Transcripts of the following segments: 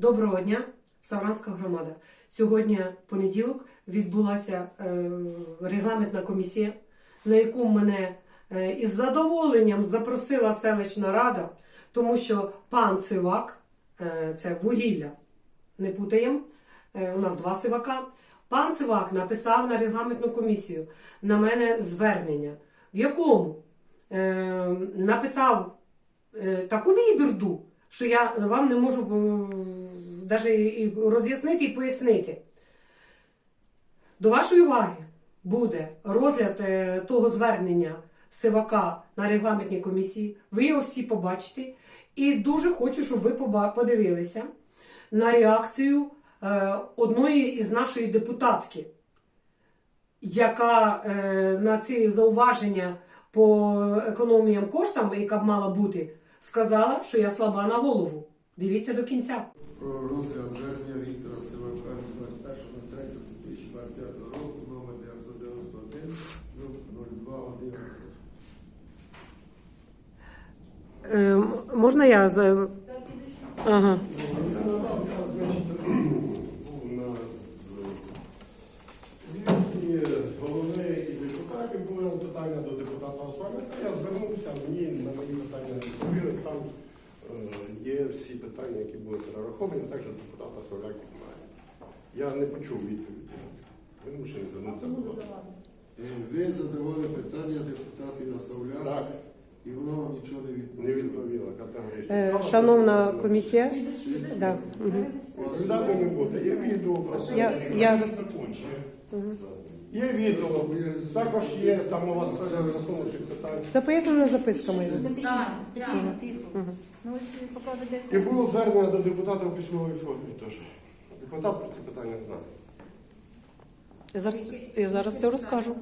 Доброго дня, Савранська громада. Сьогодні понеділок відбулася е, регламентна комісія, на яку мене е, із задоволенням запросила селищна рада, тому що пан Сивак, е, це вугілля, не путаємо, у нас два сивака. Пан Сивак написав на регламентну комісію на мене звернення, в якому написав таку біліберду, що я вам не можу навіть роз'яснити і пояснити. До вашої уваги буде розгляд е, того звернення Сивака на регламентній комісії. Ви його всі побачите. І дуже хочу, щоб ви подивилися на реакцію е, одної із нашої депутатки, яка е, на ці зауваження по економіям коштам, яка б мала бути, сказала, що я слаба на голову. Дивіться до кінця. Про розгляд звернення Віктора Сивака від 21.03.2025 року номер 991 0211. Е, можна я з. Ага. У нас звідки голови і депутатів були питання до депутата Освальника. Я звернувся, мені на мої питання не відповіли. Е, є всі питання, які були перераховані, також депутат Осваляк має. Я не почув відповіді. Вимушений звернутися до вас. Е, Ви задавали питання депутату Ясовля, Так, і воно вам нічого не не відповіла категорично. Е, шановна комісія. Да. Мгм. Відповідати не буде. Є відео про це. Я, я... Є відео. Також є там у вас питань. Це пояснена записка моя. Так, так, тихо. Ну І було звернення до депутата в письмовій формі теж. Депутат про це питання знає. Я зараз, я зараз все розкажу.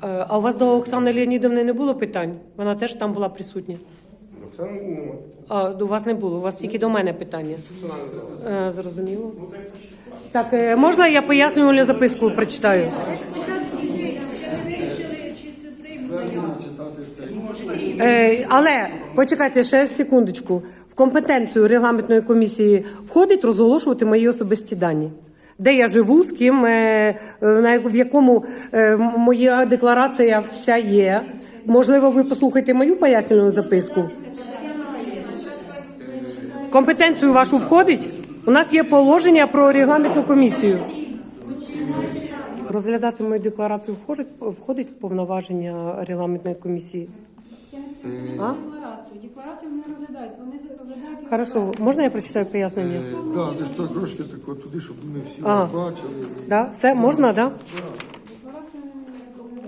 А. Е, А у вас до Оксани Леонідовни не було питань? Вона теж там була присутня. Оксана. А до вас не було, у вас тільки до мене питання. Е, Зрозуміло. Так, е, можна я пояснювальну записку прочитаю? Е, але почекайте ще секундочку. В компетенцію регламентної комісії входить розголошувати мої особисті дані. Де я живу, з ким, на в якому моя декларація вся є. Можливо, ви послухаєте мою пояснювальну записку. В компетенцію вашу входить? У нас є положення про регламентну комісію. Розглядати мою декларацію входить, входить в повноваження регламентної комісії. А? Декларацію. Декларацію не розглядають. Вони розглядають. Хорошо, можна я прочитаю пояснення? Так, десь то трошки тако туди, щоб ми всі вас бачили. Да? Все, можна, да?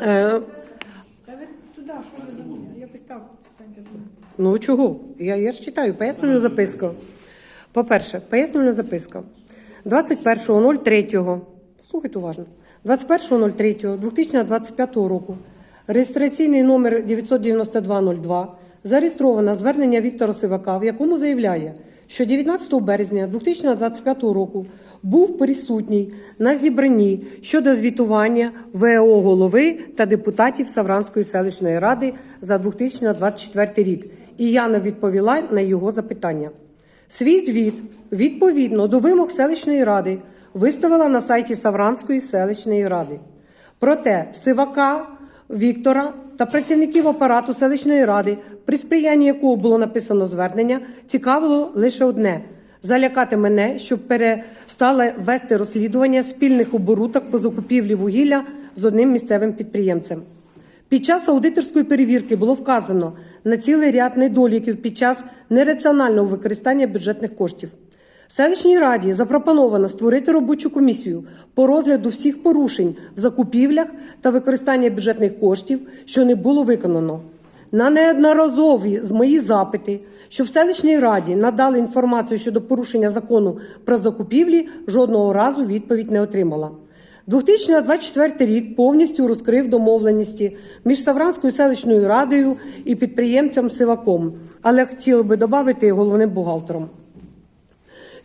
Е, Та ви туди, що ви думаєте? Якось так станьте. Ну чого? Я, я ж читаю пояснюю записку. По-перше, пояснюю записка. 21.03. Слухайте уважно. 21.03.2025 року реєстраційний номер 99202 зареєстровано звернення Віктора Сивака, в якому заявляє, що 19 березня 2025 року був присутній на зібранні щодо звітування ВО голови та депутатів Савранської селищної ради за 2024 рік. І я не відповіла на його запитання. Свій звіт відповідно до вимог селищної ради виставила на сайті Савранської селищної ради. Проте Сивака Віктора та працівників апарату селищної ради, при сприянні якого було написано звернення, цікавило лише одне залякати мене, щоб перестала вести розслідування спільних оборудок по закупівлі вугілля з одним місцевим підприємцем. Під час аудиторської перевірки було вказано на цілий ряд недоліків під час нераціонального використання бюджетних коштів. Селищній раді запропоновано створити робочу комісію по розгляду всіх порушень в закупівлях та використання бюджетних коштів, що не було виконано. На неодноразові з мої запити, що в селищній раді надали інформацію щодо порушення закону про закупівлі, жодного разу відповідь не отримала. 2024 рік повністю розкрив домовленості між Савранською селищною радою і підприємцем Сиваком, але хотіли би додати головним бухгалтером.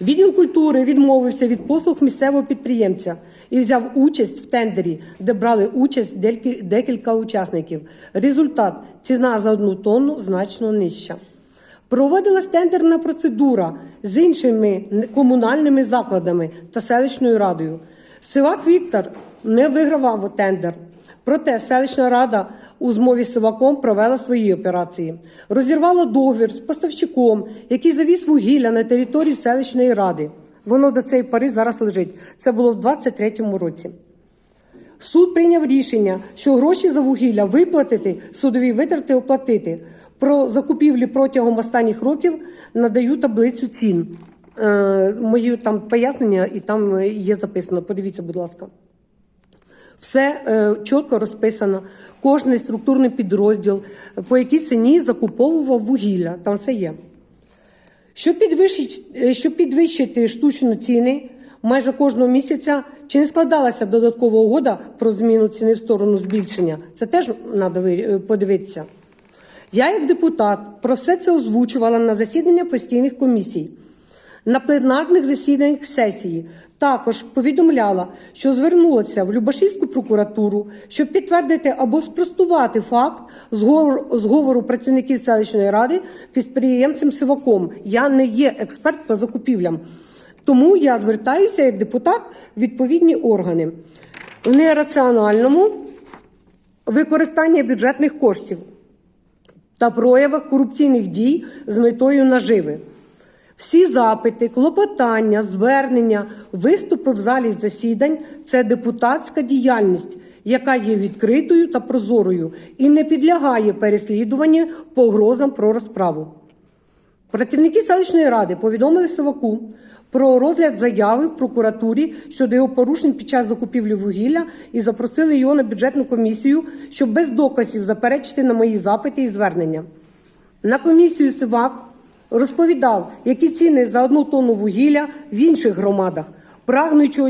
Відділ культури відмовився від послуг місцевого підприємця і взяв участь в тендері, де брали участь декілька учасників. Результат ціна за одну тонну значно нижча. Проводилась тендерна процедура з іншими комунальними закладами та селищною радою. Сивак Віктор не вигравав у тендер. Проте селищна рада у змові з Сиваком провела свої операції. Розірвала договір з поставщиком, який завіз вугілля на територію селищної ради. Воно до цієї пари зараз лежить. Це було в 23-му році. Суд прийняв рішення, що гроші за вугілля виплатити, судові витрати оплатити. Про закупівлі протягом останніх років надаю таблицю цін. Е, мої там пояснення, і там е, є записано. Подивіться, будь ласка. Все е, чітко розписано. Кожний структурний підрозділ, по якій ціні закуповував вугілля. Там все є. Щоб підвищити, щоб підвищити штучну ціни майже кожного місяця, чи не складалася додаткова угода про зміну ціни в сторону збільшення? Це теж треба подивитися. Я, як депутат, про все це озвучувала на засідання постійних комісій. На пленарних засіданнях сесії також повідомляла, що звернулася в Любашівську прокуратуру, щоб підтвердити або спростувати факт зговору, працівників селищної ради підприємцем Сиваком. Я не є експерт по закупівлям. Тому я звертаюся як депутат в відповідні органи в нераціональному використанні бюджетних коштів та проявах корупційних дій з метою наживи. Всі запити, клопотання, звернення, виступи в залі засідань це депутатська діяльність, яка є відкритою та прозорою і не підлягає переслідуванню погрозам про розправу. Працівники селищної ради повідомили Сиваку про розгляд заяви в прокуратурі щодо його порушень під час закупівлі вугілля і запросили його на бюджетну комісію, щоб без доказів заперечити на мої запити і звернення. На комісію Сивак розповідав, які ціни за одну тонну вугілля в інших громадах, прагнучи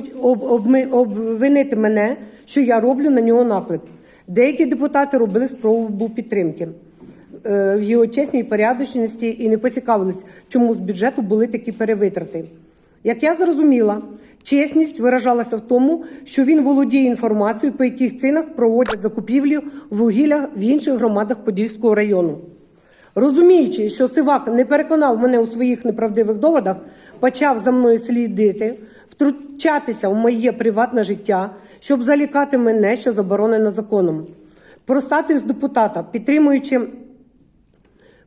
обвинити мене, що я роблю на нього наклеп. Деякі депутати робили спробу підтримки е, в його чесній порядочності і не поцікавились, чому з бюджету були такі перевитрати. Як я зрозуміла, чесність виражалася в тому, що він володіє інформацією, по яких цінах проводять закупівлі вугілля в інших громадах Подільського району. Розуміючи, що Сивак не переконав мене у своїх неправдивих доводах, почав за мною слідити, втручатися в моє приватне життя, щоб залікати мене, що заборонено законом. Про статус депутата, підтримуючи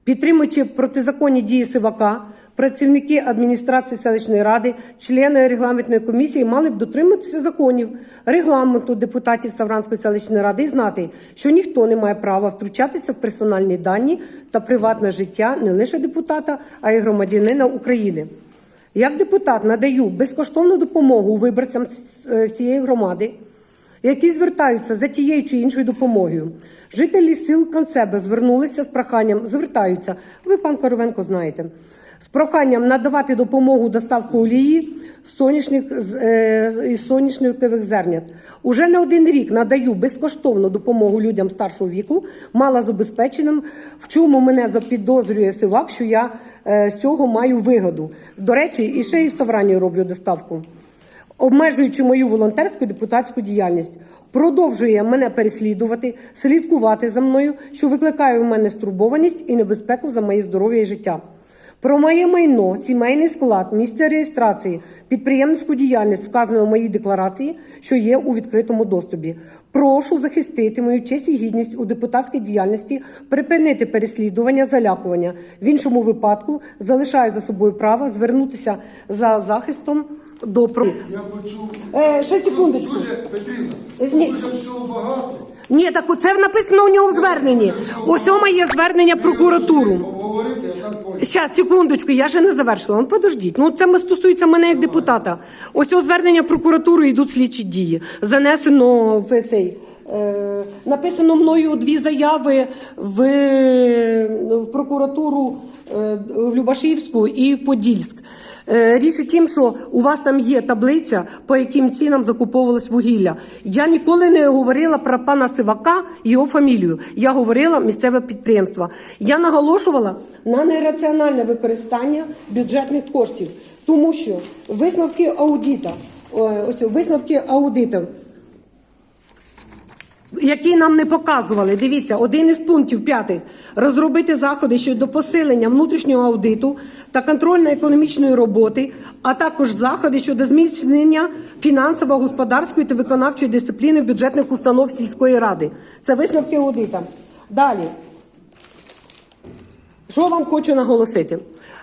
Підтримуючи протизаконні дії Сивака, працівники адміністрації селищної ради, члени регламентної комісії мали б дотримуватися законів, регламенту депутатів Савранської селищної ради і знати, що ніхто не має права втручатися в персональні дані та приватне життя не лише депутата, а й громадянина України. Як депутат надаю безкоштовну допомогу виборцям е, всієї громади які звертаються за тією чи іншою допомогою. Жителі сіл Концебе звернулися з проханням, звертаються, ви, пан Коровенко, знаєте, з проханням надавати допомогу доставку олії соняшник, е, соняшникових зернят. Уже не один рік надаю безкоштовну допомогу людям старшого віку, малозабезпеченим, в чому мене запідозрює Сивак, що я е, з цього маю вигоду. До речі, і ще і в Саврані роблю доставку обмежуючи мою волонтерську депутатську діяльність, продовжує мене переслідувати, слідкувати за мною, що викликає у мене стурбованість і небезпеку за моє здоров'я і життя. Про моє майно, сімейний склад, місце реєстрації, підприємницьку діяльність вказано в моїй декларації, що є у відкритому доступі. Прошу захистити мою честь і гідність у депутатській діяльності, припинити переслідування, залякування. В іншому випадку залишаю за собою право звернутися за захистом до про. Я почув. Е, ще секундочку. Дуже, Петрівна, дуже всього багато. Ні, так оце написано у нього в зверненні. Ось о моє звернення прокуратуру. Щас, секундочку, я ще не завершила. Ну, подождіть. Ну, це стосується мене як депутата. Ось о звернення в прокуратуру йдуть слідчі дії. Занесено в цей. Е, написано мною дві заяви в, в прокуратуру е, в Любашівську і в Подільськ. Е, Річ у тім, що у вас там є таблиця, по яким цінам закуповувалось вугілля. Я ніколи не говорила про пана Сивака і його фамілію. Я говорила місцеве підприємство. Я наголошувала на нераціональне використання бюджетних коштів. Тому що висновки аудита, ось висновки аудиту, які нам не показували. Дивіться, один із пунктів п'ятих розробити заходи щодо посилення внутрішнього аудиту та контрольно-економічної роботи, а також заходи щодо зміцнення фінансово-господарської та виконавчої дисципліни бюджетних установ сільської ради. Це висновки аудита. Далі. Що вам хочу наголосити?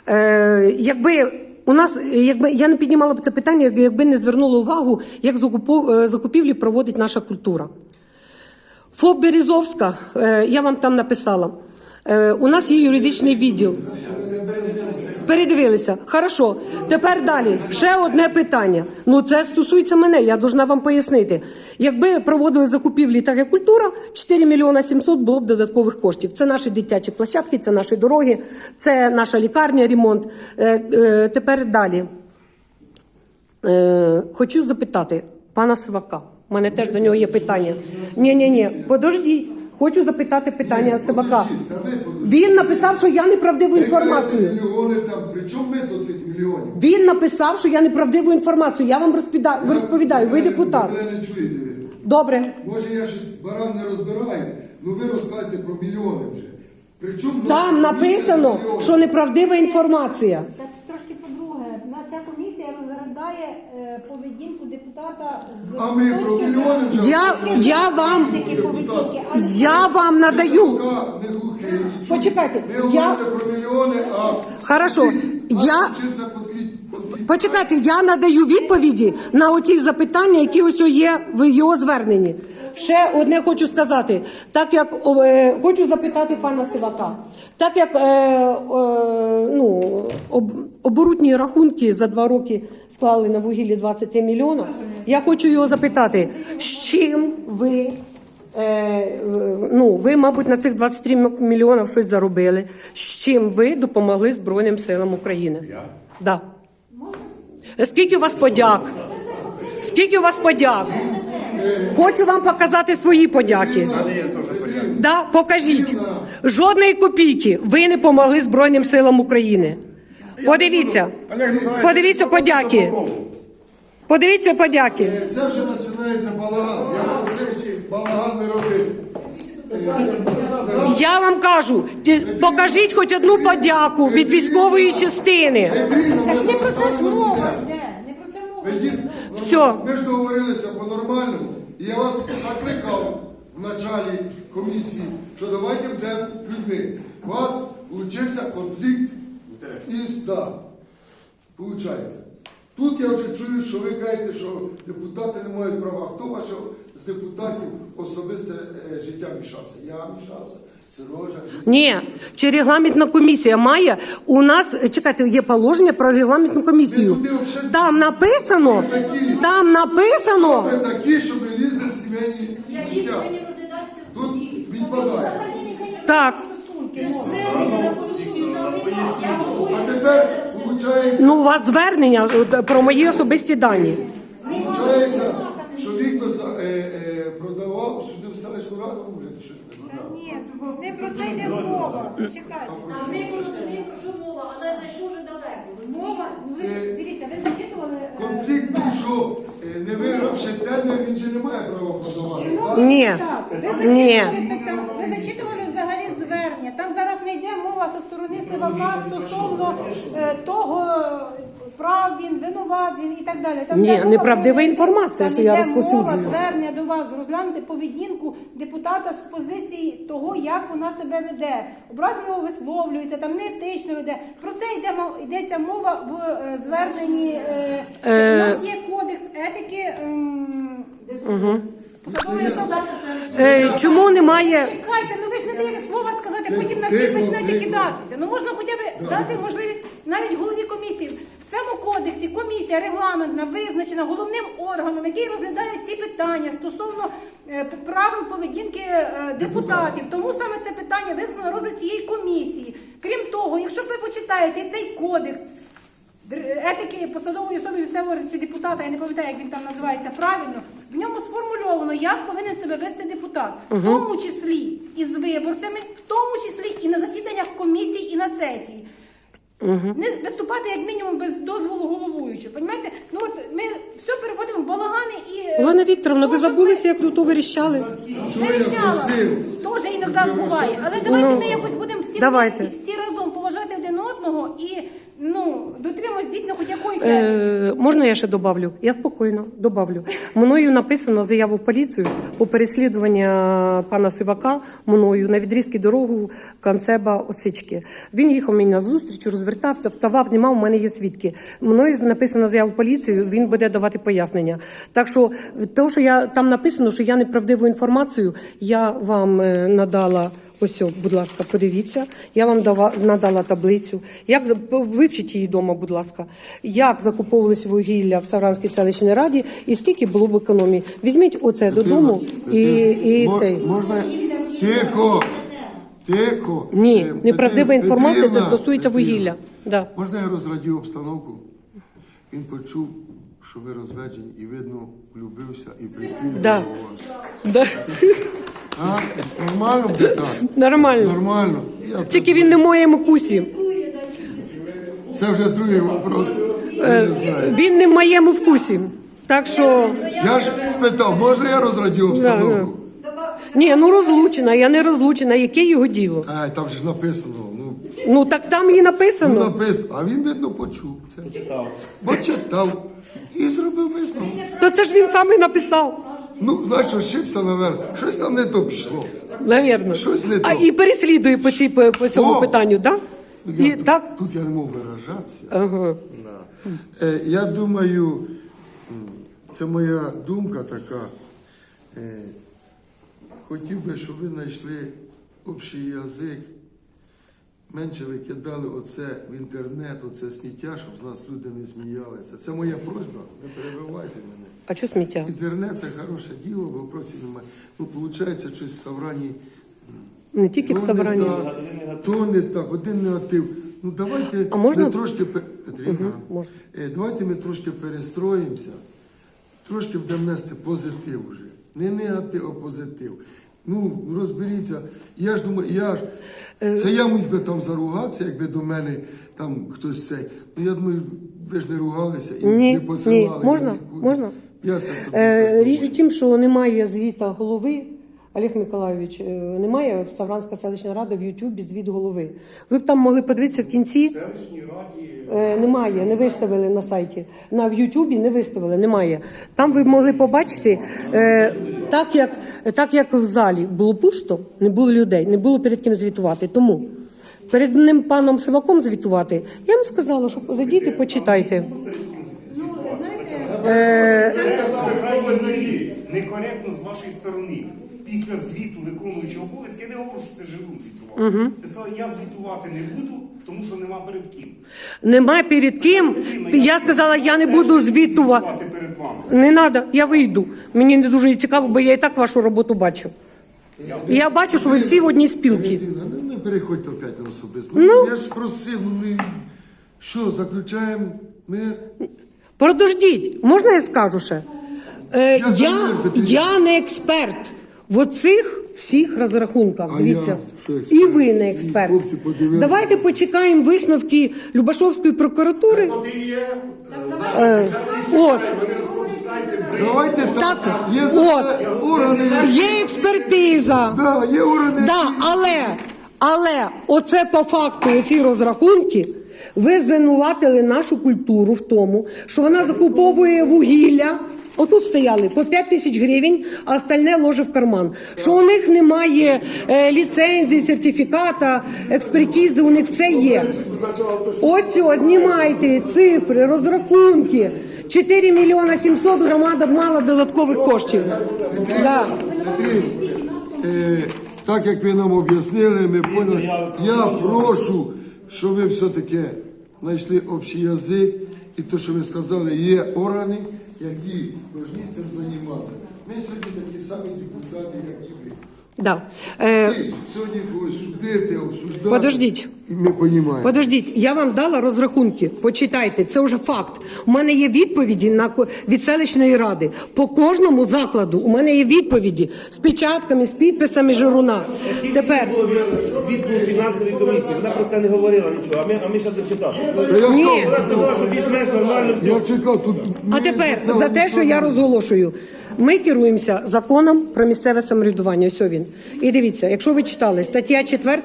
Е, якби у нас, якби я не піднімала б це питання, якби не звернула увагу, як е, закупівлі проводить наша культура. ФОП Березовська, е, я вам там написала. Е, у нас є юридичний відділ. Передивилися. Хорошо. Тепер далі. Ще одне питання. Ну це стосується мене, я должна вам пояснити. Якби проводили закупівлі так як культура, 4 мільйона 700 було б додаткових коштів. Це наші дитячі площадки, це наші дороги, це наша лікарня, ремонт. Е, е, тепер далі. Е, хочу запитати пана Сивака. У мене теж до нього є питання. Ні, ні, ні, подождіть. Хочу запитати питання Сивака. Та. Він написав, що я неправдиву інформацію. Мільйони там, при чому ми до цих мільйонів? Він написав, що я неправдиву інформацію. Я вам розпіда... розповідаю. Ви депутат. Мене не чуєте ви. Добре. Може я щось баран не розбираю, ну ви розказуєте про мільйони вже. Причому Там написано, що неправдива інформація. Так трошки по-друге, на ця комісія розглядає депутата з А ми про точки мільйони зору- вже Я, я вам поведінки, а я вам надаю. Пока не глухий, нічого. Почекайте, Ми я- говорите про мільйони, а... Хорошо, я-. Почекайте, я надаю відповіді на оці запитання, які ось є в його зверненні. Ще одне хочу сказати, так як о, е, хочу запитати пана Сивака, так як е, е, ну, об, оборотні рахунки за два роки склали на вугіллі 23 мільйона, я хочу його запитати, з чим ви Е, ну, ви, мабуть, на цих 23 мільйонів щось заробили. З чим ви допомогли Збройним силам України? Я? Да. Скільки у вас подяк? Скільки у вас подяк? Хочу вам показати свої подяки. Да, покажіть. Жодної копійки ви не помогли Збройним силам України. Подивіться. Подивіться подяки. Подивіться подяки. Це вже починається балаган. Я просив балаган не робити. Я вам кажу, покажіть хоч одну подяку від військової частини. Так ми не про це ж мова йде, не про це мова йде. Все. Ми ж договорилися по-нормальному. І я вас закликав в началі комісії, що давайте будемо людьми. У вас получився конфлікт да. Получається. Тут я вже чую, що ви кажете, що депутати не мають права. Хто ваше з депутатів особисте е, життя мішався? Я мішався, Сережа. Ні, чи регламентна комісія має у нас чекайте, є положення про регламентну комісію. Там написано, там написано. Ви такі, що ви лізли в сімейні життя. повинні розглядатися в Тут відпадає. Так, А тепер виходить, ну у вас звернення от, про мої особисті дані. Получається, що Віктор за- е, е, продавав сюди в селищну раду, вже що Та Ні, не про це йде мова. Чекайте. А ми розуміємо, що мова, але зайшов вже далеко. Мова, ну, ви ж дивіться, ви зачитували. е, конфлікт пішов, е, не вигравши тендер, він же не має права продавати. так? Ні. Так, ви Ні. зачитували, пита- ви зачитували звернення. Там зараз не йде мова зі сторони Сивака стосовно е, того, прав він, винуват він і так далі. Там Ні, йде мова неправдива про- інформація, там що я йде розповсюджую. Мова, звернення до вас розглянути поведінку депутата з позиції того, як вона себе веде. Образливо висловлюється, там неетично веде. Про це йде мов- йдеться мова в е, зверненні. Е, Е, У нас є кодекс етики. ем, Е, чому немає? Чекайте, ну ви ж не даєте слова сказати, потім на всіх починаєте кидатися. Ну можна хоча б дати можливість навіть голові комісії. В цьому кодексі комісія регламентна визначена головним органом, який розглядає ці питання стосовно е, правил поведінки е, депутатів. Тому саме це питання визнано на розгляд цієї комісії. Крім того, якщо ви почитаєте цей кодекс. Др- етики посадової особи місцевого чи депутата, я не пам'ятаю, як він там називається правильно. В ньому сформульовано, як повинен себе вести депутат, в тому числі і з виборцями, в тому числі і на засіданнях комісій, і на сесії. Не виступати як мінімум без дозволу головуючого. Понімаєте? Ну от ми все переводимо в балагани і е, Олена Вікторовна, ви забулися, як тут вирішали? Я Вирішала. просив? Теж іноді буває. Але давайте ми якось будемо всі, давайте. всі разом поважати один одного і ну, дотримуємось дійсно хоч якоїсь. Е, можна я ще добавлю? Я спокійно добавлю. Мною написано заяву в поліцію по переслідування пана Сивака мною на відрізки дорогу Канцеба Осички. Він їхав мені на зустріч, розвертався, вставав, знімав. У мене є свідки. Мною написано заяву в поліцію. Він буде давати пояснення. Так що, те, що я там написано, що я неправдиву інформацію, я вам е, надала. Ось, будь ласка, подивіться. Я вам дава, надала таблицю. Як за- вивчіть її вдома, будь ласка. Як закуповувалися вугілля в Савранській селищній раді і скільки було б економії. Візьміть оце додому і, і цей. Можна... Тихо, тихо. Ні, Е, неправдива Петрів- інформація це Петрівна, стосується Петрівна, вугілля. Да. Можна я розрадів обстановку? Він почув, що ви розведені, і видно, влюбився і прислідував Да. вас. Да. А? Нормально буде так? Нормально. Нормально. Я Тільки він не в моєму кусі. Це вже другий вопрос. Е, Я не знаю. Він не в моєму вкусі. Так що Я ж спитав, можна я розрадів обстановку? ні, ну розлучена, я не розлучена. Яке його діло? А, там же ж написано. Ну, Ну так там і ну написано. написано. А він, видно, почув це. Почитав. Почитав. І зробив висновок. То це ж він сам і написав. Ну, значить, ошибся, наверное. Щось там не то пішло. Навірно. Щось не А то. і переслідує по, цій, по, цьому О! питанню, так? І я, тут, так? тут я не мог виражатися. Ага. Е, я думаю, це моя думка така. Е, хотів би, щоб ви знайшли общий язик, менше викидали оце в інтернет, оце сміття, щоб з нас люди не сміялися. Це моя просьба, не перебивайте мене. А що сміття? Інтернет це хороше діло, вопросів немає. Ну, виходить, щось в Саврані Не тільки в так, то не так, один негатив. Ну давайте А можна? ми трошки пе- Петрівна, можна. е, давайте ми трошки перестроїмося, трошки будемо нести позитив вже. Не негатив, а позитив. Ну, розберіться. Я ж думаю, я ж. Е, Це я міг би там заругатися, якби до мене там хтось цей. Ну я думаю, ви ж не ругалися і Ні, не посилали. ні. Можна? нікуди. Можна? Я це тобі Е, так річ у тім, що немає звіта голови. Олег Миколайович, е, немає в Савранська селищна рада в Ютубі звіт голови. Ви б там могли подивитися в кінці. селищній раді Е, немає, не виставили на сайті. На в Ютубі не виставили, немає. Там ви могли побачити, е, так, як, так як в залі було пусто, не було людей, не було перед ким звітувати. Тому перед ним паном Сиваком звітувати, я вам сказала, що зайдіть і почитайте. крайній мірі некоректно з вашої сторони. Після звіту виконуючого обов'язки, я не говорю, що це живу звітувати. Ви сказали, я звітувати не буду, тому що нема перед ким. Нема перед ким. Я сказала, я не буду звітувати. Звітувати перед вами. Не треба, я вийду. Мені не дуже цікаво, бо я і так вашу роботу бачу. І я бачу, що ви всі в одній спілці. Ну не переходьте опять на особисто. Ну, я ж просив, ну ми що, заключаємо мир? Подождіть, можна я скажу ще? Е, Я я, я не експерт в оцих всіх розрахунках. А Дивіться. я що експерт? І ви не експерт. хлопці подивилися. Давайте почекаємо висновки Любашовської прокуратури. От і є Е, от, Давайте так. Так, Є за от. це органи. є експертиза. Да, є органи. Да, але, але оце по факту, оці розрахунки, ви звинуватили нашу культуру в тому, що вона закуповує вугілля. Отут стояли по 5 тисяч гривень, а остальне ложе в карман. Що у них немає е, ліцензії, сертифіката, експертизи, у них все є. Ось ось, знімайте цифри, розрахунки. 4 мільйона 700 громада б мала додаткових коштів. Да. Е, так як ви нам об'яснили, ми поняли. Я прошу, щоб ви все-таки знайшли общий язик. І те, що ви сказали, є органи, які повинні цим займатися. Ми сьогодні такі самі депутати, як і ви. Да. Е, Сьогодні будуть судити, обсуждати. Подождіть. І ми розуміємо. Подождіть, я вам дала розрахунки. Почитайте, це вже факт. У мене є відповіді на ко- від селищної ради. По кожному закладу у мене є відповіді з печатками, з підписами Жируна. Тепер Звіт був фінансовій комісії, вона про це не говорила нічого, а ми, а ми ще дочитали. Та я Ні. Вона сказала, що більш-менш нормально все. я чекав тут. А тепер за те, що я розголошую. Ми керуємося законом про місцеве самоврядування. Ось він. І дивіться, якщо ви читали стаття 4,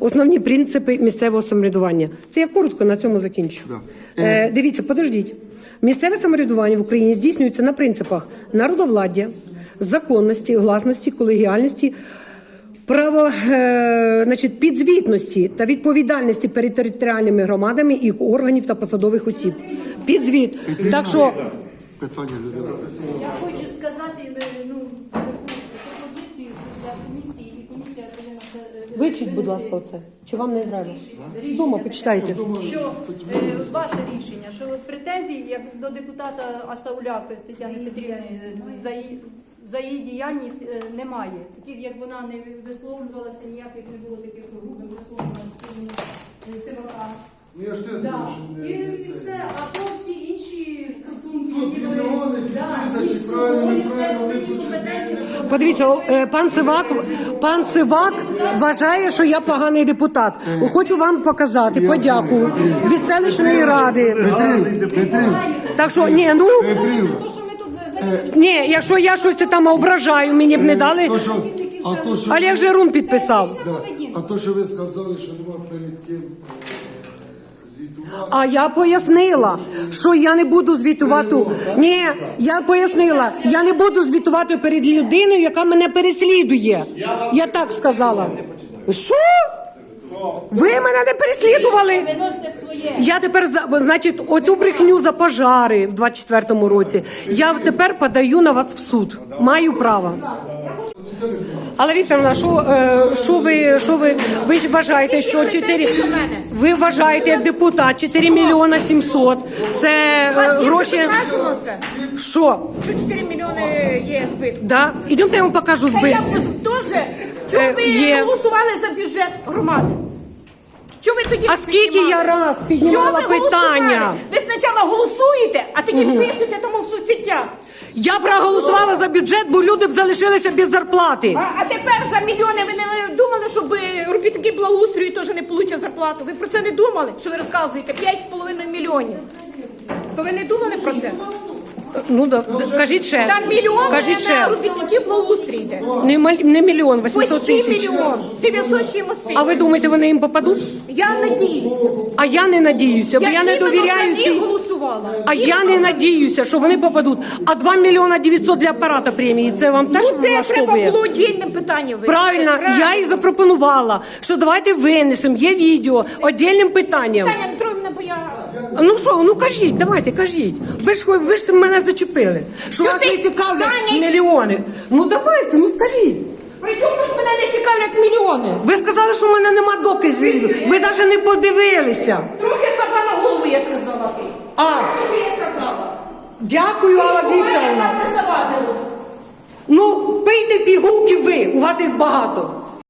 основні принципи місцевого самоврядування. Це я коротко на цьому закінчу. Да. Е, дивіться, подождіть. Місцеве самоврядування в Україні здійснюється на принципах народовладдя, законності, гласності, колегіальності. Право е, значить, підзвітності та відповідальності перед територіальними громадами, їх органів та посадових осіб. Підзвіт. Так що Питання людина. Я хочу сказати е, ну, таку пропозицію для комісії, і комісія повинна е, вивчіть, будь ласка, оце. Чи вам не треба? Дома почитайте. Що е, ваше рішення, що претензій як до депутата Асауляк Тетяни Петрівни е, за її, за її діяльність е, немає. Таких як вона не висловлювалася, ніяких не було таких грубих висловлювань е, Сивака. Ну я ж теж Да. думаю, що І, не і це. все, а то всі інші стосунки. Тут мільйони, тисячі, правильно, неправильно, вони тут. Подивіться, е, пан Сивак, пан Сивак вважає, що я поганий депутат. Хочу вам показати подяку від селищної ради. Петрів, Петрів, Так що ні, ну Петрів. То, що ми тут за- за- ні, якщо я щось там ображаю, мені б не дали. То, що, а то, що, Олег Жирун підписав. да, а то, що ви сказали, що нема перед е, звітувати. А я пояснила, що я не буду звітувати. Ні, я пояснила, я не буду звітувати перед людиною, яка мене переслідує. Я так сказала. Що? Ви мене не переслідували. Я тепер значить, оцю брехню за пожари в 24-му році. Я тепер подаю на вас в суд. Маю право. Але Вікторовна, що, е, що ви що ви ви вважаєте, що 4, ви вважаєте як депутат 4 мільйона 700 це е, гроші. Це, Що? що 4 мільйони є збиток. Да? Ідемте я вам покажу Це я збитки. теж, Е, ви є. голосували за бюджет громади? Що ви тоді А не скільки піднімали? я раз піднімала Що ви питання? голосували? Ви спочатку голосуєте, а тоді пишете тому в соцсетях. Я проголосувала за бюджет, бо люди б залишилися без зарплати. А, а тепер за мільйони ви не думали, щоб робітники благоустрою теж не получать зарплату? Ви про це не думали? Що ви розказуєте? 5,5 мільйонів. То ви не думали про це? Ну да, кажіть ще. Там мільйон Кажіть на ще. робітників благоустрій йде. Не, не мільйон, 800 Почти тисяч. мільйон. 900 чимось. А ви думаєте, вони їм попадуть? Я надіюся. А я не надіюся, бо я не довіряю цій. А я не надіюся, що вони попадуть. А 2 мільйона 900 для апарата премії. Це вам теж Ну, це треба влаштовує? було отдільним питанням вирішити. Правильно, я і запропонувала, що давайте винесемо, є відео, віддільним питанням. Таня Петровна, бо я... Ну що, ну кажіть, давайте, кажіть. Ви ж ви ж мене зачепили. Що Що вас ти, не цікавлять Таня? мільйони. Ну давайте, ну скажіть. При чому тут мене не цікавлять мільйони? Ви сказали, що в мене нема доказів. Ви навіть не подивилися. Трохи сама на голову я сказала. А, Що я сказала? дякую, Алла Вікторовна. Ну, пийте пігулки ви, у вас їх багато.